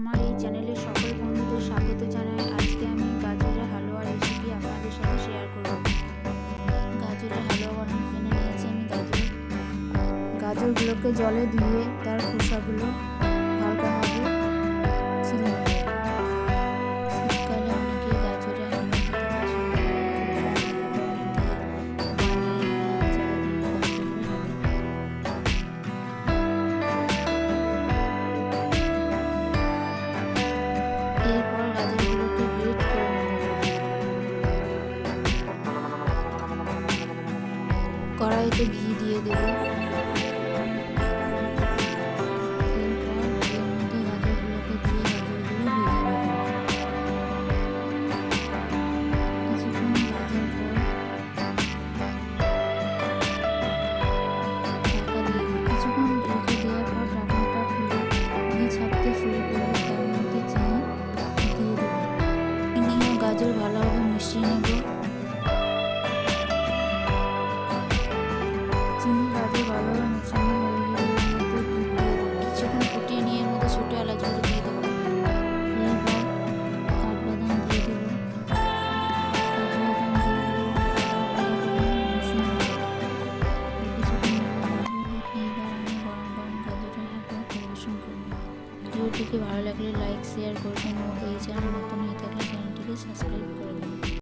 আমার এই চ্যানেলে সকল বন্ধুদের স্বাগত জানাই। আজকে আমি গাজরের হালুয়া রেসিপি আপনাদের সাথে শেয়ার করব। গাজরের হালুয়া বানানোর জন্য নিয়েছি আমি গাজর। গাজরগুলোকে জলে ধুয়ে তার খোসাগুলো হালকাভাবে দিয়ে দেবো। চিনি ও গাজর ভালোভাবে মিশিয়ে নেব। গাজরের হালুয়া পরিবেশন দেবো। ভিডিওটিকে ভালো লাগলে লাইক শেয়ার করবেন। ও এই চ্যানেল নতুন